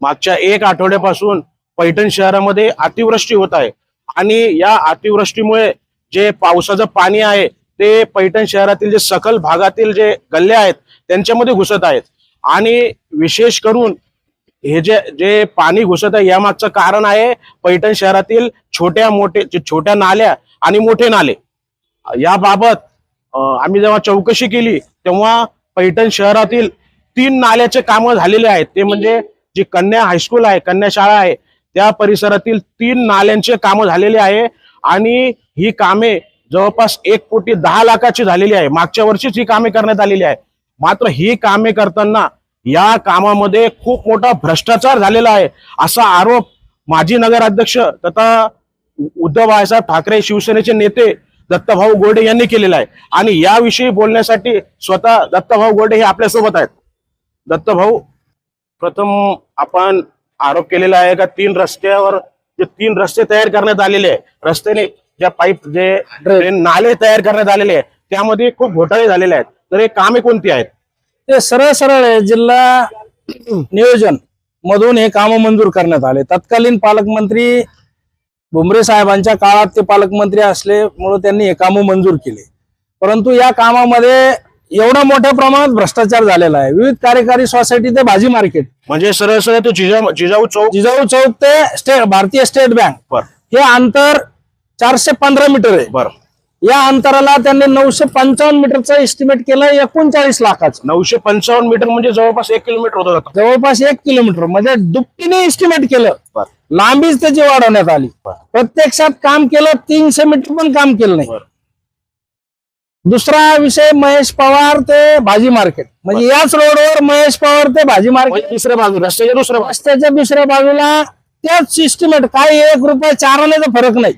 मागच्या एक आठवड्यापासून पैठण शहरामध्ये अतिवृष्टी होत आहे. आणि या अतिवृष्टीमुळे जे पावसाचं पाणी आहे ते पैठण शहरातील जे सकल भागातील जे गल्ले आहेत त्यांच्यामध्ये घुसत आहेत. आणि विशेष करून हे जे जे पाणी घुसत आहे यामागचं कारण आहे पैठण शहरातील छोट्या मोठे छोट्या नाल्या आणि मोठे नाले. याबाबत आम्ही जेव्हा चौकशी केली तेव्हा पैठण शहरातील तीन नाल्याचे कामं झालेले आहेत. ते म्हणजे जी कन्या हायस्कूल आहे कन्या शाळा आहे त्या परिसरातील तीन नाल्यांचे कामं झालेले आहे आणि ही कामे जवळपास एक कोटी दहा लाखाची झालेली आहे. मागच्या वर्षीच ही कामे करण्यात आलेली आहे. मात्र ही कामे करताना या कामामध्ये खूप मोठा भ्रष्टाचार झालेला आहे असा आरोप माजी नगराध्यक्ष तथा उद्धव बाळासाहेब ठाकरे शिवसेनेचे नेते दत्तभाऊ गोडे यांनी केलेला आहे. आणि याविषयी बोलण्यासाठी स्वतः दत्तभाऊ गोडे हे आपल्यासोबत आहेत. दत्तभाऊ प्रथम आपण आरोप केलेला आहे का तीन रस्त्यावर जे तीन रस्ते तयार करण्यात आलेले आहे रस्त्याने ज्या पाईप जे नाले तयार करण्यात आलेले आहे त्यामध्ये खूप घोटाळे झालेले आहेत. तर हे कामे कोणती आहेत? ते सरळ सरळ आहे जिल्हा नियोजन मधून हे काम मंजूर करण्यात आले. तत्कालीन पालकमंत्री भुमरे साहेबांच्या काळात ते पालकमंत्री असल्यामुळे त्यांनी हे काम मंजूर केले. परंतु या कामामध्ये एवढा मोठ्या प्रमाणात भ्रष्टाचार झालेला आहे. विविध कार्यकारी सोसायटी ते भाजी मार्केट. म्हणजे सरळ सरळ तो जिजा जिजाऊ चौक? जिजाऊ चौक ते स्टेट भारतीय स्टेट बँक. बर. हे अंतर चारशे पंधरा मीटर आहे. बर. या अंतराला त्यांनी नऊशे पंचावन्न मीटरचं एस्टिमेट केलं एकोणचाळीस लाखाचं. नऊशे पंचावन्न मीटर म्हणजे जवळपास एक किलोमीटर होत जातं जवळपास एक किलोमीटर. म्हणजे दुपटीने एस्टिमेट केलं. लांबीच त्याची वाढवण्यात आली. प्रत्यक्षात काम केलं तीनशे मीटर पण काम केलं नाही. दुसरा विषय महेश पवार ते भाजी मार्केट. म्हणजे याच रोडवर महेश पवार ते भाजी मार्केट. म्हणजे दुसऱ्या बाजू रस्त्याच्या दुसऱ्या बाजू रस्त्याच्या दुसऱ्या बाजूला त्याच एस्टिमेट काही एक रुपये चार आण्याचा फरक नाही.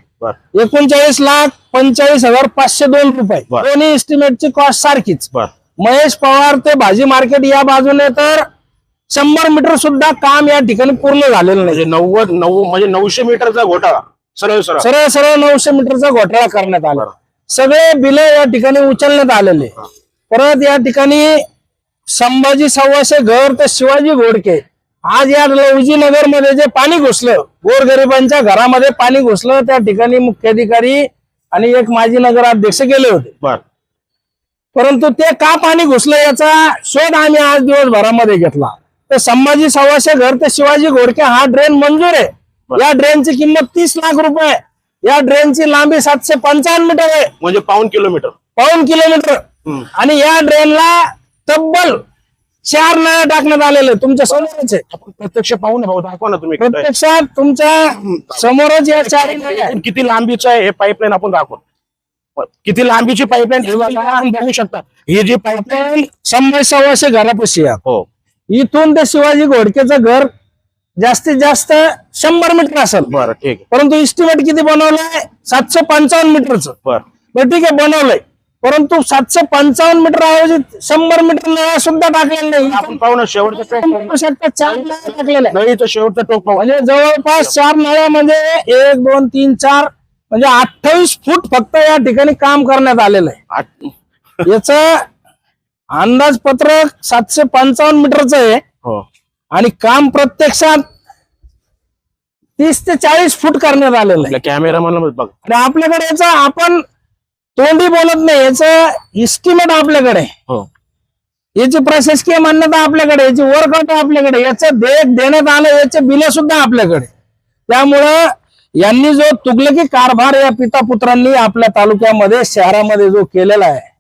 एकोणचाळीस लाख पंचेचाळीस हजार पाचशे दोन रुपये. बर. दोन्ही एस्टिमेटची कॉस्ट सारखीच. बर. महेश पवार ते भाजी मार्केट या बाजूने तर शंभर मीटर सुद्धा काम या ठिकाणी पूर्ण झालेलं नाही. म्हणजे नव्वद नऊ म्हणजे नऊशे मीटरचा घोटाळा. सरळ सरळ. सरळ सरळ नऊशे मीटरचा घोटाळा करण्यात आला. बरं. सगळे बिल या ठिकाणी उचलण्यात आलेले. परत या ठिकाणी संभाजी सव्वाशे घर तर शिवाजी घोडके. आज या लवजी नगरमध्ये जे पाणी घुसलं गोरगरिबांच्या घरामध्ये पाणी घुसलं त्या ठिकाणी मुख्याधिकारी आणि एक माजी नगराध्यक्ष गेले होते. परंतु ते का पाणी घुसलं याचा शोध आम्ही आज दिवसभरामध्ये घेतला. तर संभाजी सव्वाशे घर ते शिवाजी घोडके हा ड्रेन मंजूर आहे. या ड्रेनची किंमत तीस लाख रुपये या ड्रेनची लांबी सातशे पंचावन्न मीटर आहे. म्हणजे पाऊन किलोमीटर. पाऊन किलोमीटर. आणि या ड्रेनला तब्बल चार नळ्या टाकण्यात आलेले तुमच्या समोरच. आहे आपण प्रत्यक्ष पाहू ना भाऊ दाखवा ना तुम्ही. प्रत्यक्षात तुमच्या समोरच या चार. किती लांबीचं आहे हे पाईपलाईन आपण दाखवा. किती लांबीची पाईपलाईन हे बघा, शकता. ही जी पाईपलाईन संभाजी सव्वाशे घरापाशी आहे. हो. इथून ते शिवाजी घोडकेचं घर जास्तीत जास्त शंभर मीटर असेल. बरं ठीक आहे. परंतु इस्टिमेट किती बनवलंय? सातशे पंचावन्न मीटरचं. बर. बरं ठीक आहे बनवलंय. परंतु सातशे पंचावन्न मीटर ऐवजी शंभर मीटर नळ्या सुद्धा टाकलेल्या आपण नाही पाहू ना शेवटचं टोक पाहू. पाहू शकता, चार नळ्या टाकलेल्या आहेत. नळीचं शेवटचं टोक पाहू. म्हणजे जवळपास चार नळ्या म्हणजे एक दोन तीन चार म्हणजे अठ्ठावीस फूट फक्त या ठिकाणी काम करण्यात आलेलं आहे. आठ- याच अंदाजपत्रक सातशे पंचावन्न मीटरचं आहे. हो. आणि काम प्रत्यक्षात तीस ते चाळीस फूट करण्यात आलेलं आहे. कॅमेरामॅन बघ. आणि आपल्याकडे याचं आपण तोंडी बोलत नाही याचं इस्टिमेट आपल्याकडे. हो. याची प्रशासकीय मान्यता आपल्याकडे याची वर्कआउट आपल्याकडे याचं देत देण्यात आलं याचे बिल सुद्धा आपल्याकडे त्यामुळं यांनी जो तुगलकी कारभार या पिता पुत्रांनी आपल्या तालुक्यामध्ये शहरामध्ये जो केलेला आहे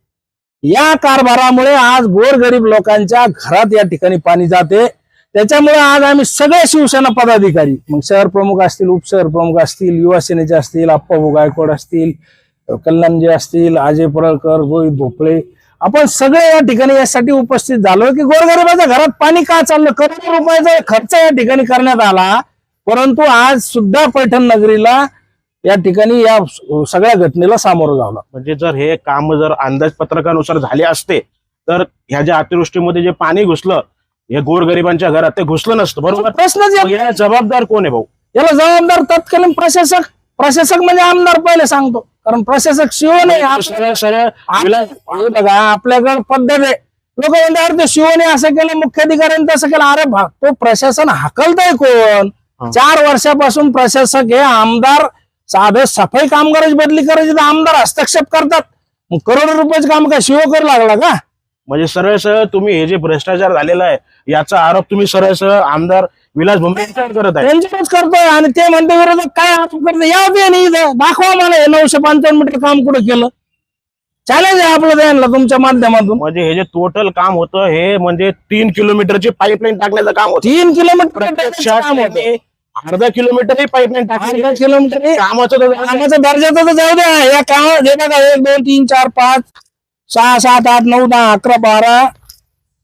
या कारभारामुळे आज गोरगरीब लोकांच्या घरात या ठिकाणी पाणी जाते. त्याच्यामुळे आज आम्ही सगळे शिवसेना पदाधिकारी मग शहर प्रमुख असतील उपशहर प्रमुख असतील युवा सेनेचे असतील आप्पाभाऊ गायकवाड असतील कल्याणजी असतील अजय परळकर रोहित भोपळे आपण सगळे या ठिकाणी यासाठी उपस्थित झालो की गोरगरिबाच्या घरात पाणी का चाललं? करोडो रुपयाचा खर्च या ठिकाणी करण्यात आला. परंतु आज सुद्धा पैठण नगरीला या ठिकाणी या सगळ्या घटनेला सामोरं जावं म्हणजे जर हे काम जर अंदाजपत्रकानुसार झाले असते तर ह्या ज्या अतिवृष्टीमध्ये जे पाणी घुसलं हे गोरगरिबांच्या घरात ते घुसलं नसतं बरोबर? प्रश्नच येत मग याला जबाबदार कोण आहे भाऊ? याला जबाबदार तत्कालीन प्रशासक प्रशासक म्हणजे आमदार पहिले सांगतो. कारण प्रशासक शिव नाही आप- सरळ सरळ आप- विला- हे बघा आपल्याकडे पद्धत आहे. लोक म्हणतात अरे ते शिवने असं केलं मुख्याधिकाऱ्यांनी तसं केलं. अरे भा तो प्रशासन हाकलतय कोण. चार वर्षापासून प्रशासक हे आमदार साधं सफाई कामगाराची बदली करायची तर आमदार हस्तक्षेप करतात. मग करोडो रुपयाचं काम काय शिव करू लागला का? म्हणजे सरळ सरळ तुम्ही हे जे भ्रष्टाचार झालेला आहे याचा आरोप तुम्ही सरळ सरळ आमदार विलास भोंबे यांच्यावर करत आहे. त्यांच्याच करतोय आणि ते म्हणते विरोधक काय आरोप करते या दे नाही इथं. दाखवा मला हे नऊशे पंचावन्न मीटर काम कुठं केलं? चॅलेंज आहे आपलं त्यांना तुमच्या माध्यमातून. म्हणजे हे जे टोटल काम होतं हे म्हणजे तीन किलोमीटरची पाईपलाईन टाकण्याचं काम होतं. तीन किलोमीटर प्रत्यक्षात काम होतं. त्यांनी अर्धा किलोमीटर ही पाईपलाईन टाकली अर्धा किलोमीटर कामाचं तर कामाचा दर्जा तर जाऊ द्या. या काम बघा एक दोन तीन चार पाच सहा सात आठ नऊ दहा अकरा बारा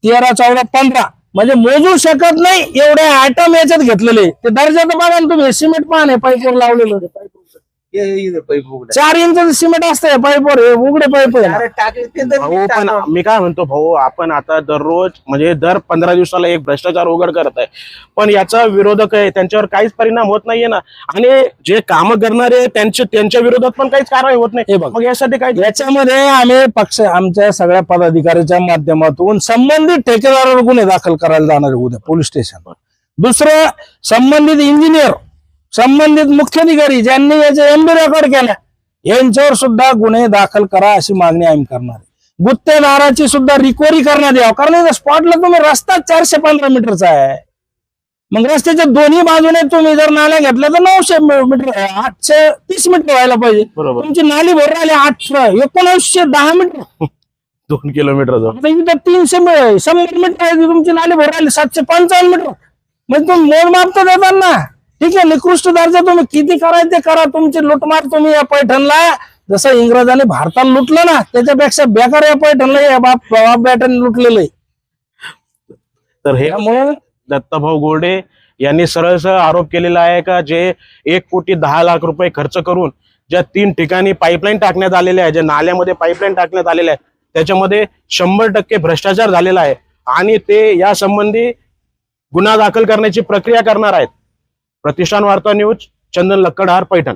तेरा चौदा पंधरा म्हणजे मोजू शकत नाही एवढे आयटम याच्यात घेतलेले ते दर्जाचं बघा ना तुम्ही सिमेंट पान आहे पाईपवर लावलेलं आहे. चार इंच सिमेंट असतंय पाईपवर हे उघडे पाईप आहे भाऊ पण मी काय म्हणतो भाऊ आपण आता दररोज म्हणजे दर पंधरा दिवसाला एक भ्रष्टाचार उघड करत आहे. पण याचा विरोधक आहे त्यांच्यावर काहीच परिणाम होत नाहीये ना. आणि जे काम करणारे त्यांच्या त्यांच्या विरोधात पण काहीच कारवाई होत हे नाही बघ. मग यासाठी काय? याच्यामध्ये आम्ही पक्ष आमच्या सगळ्या पदाधिकाऱ्याच्या माध्यमातून संबंधित ठेकेदारावर गुन्हे दाखल करायला जाणार आहे उद्या पोलीस स्टेशनवर दुसरं संबंधित इंजिनियर संबंधित मुख्याधिकारी ज्यांनी याचे एमबी रेकॉर्ड केल्या यांच्यावर सुद्धा गुन्हे दाखल करा अशी मागणी आम्ही करणार आहे. गुत्तेदाराची सुद्धा रिकव्हरी करण्यात यावं कारण स्पॉटला तुम्ही रस्ता चारशे पंधरा मीटरचा आहे. मग रस्त्याच्या दोन्ही बाजूने तुम्ही जर नाल्या घेतल्या तर नऊशे मीटर आठशे तीस मीटर व्हायला पाहिजे. तुमची नाली भरून राहिली आठ एकोणीसशे दहा मीटर. दोन किलोमीटर तीनशे शंभर मीटर तुमची नाली भरून राहिली सातशे पंचावन्न मीटर. म्हणजे तुम्ही मोजमाप तर देतात ना. ठीक आहे निकृष्ट दर्जा तुम्ही किती करायचे ते करा. तुमची लुटमार तुम्ही या पैठणला. जसं इंग्रजांनी भारताला लुटलं ना त्याच्यापेक्षा बेकार या पैठणला या बाप बाप बेटाने लुटलेलं तर हे त्यामुळे दत्ताभाऊ गोरडे यांनी सरळ सरळ आरोप केलेला आहे का जे एक कोटी दहा लाख रुपये खर्च करून ज्या तीन ठिकाणी पाईपलाईन टाकण्यात आलेल्या आहे ज्या नाल्यामध्ये पाईपलाईन टाकण्यात आलेल्या आहे त्याच्यामध्ये शंभर टक्के भ्रष्टाचार झालेला आहे. आणि ते या संबंधी गुन्हा दाखल करण्याची प्रक्रिया करणार आहेत. प्रतिष्ठान वार्ता न्यूज चंदन लक्कडहार पैठण.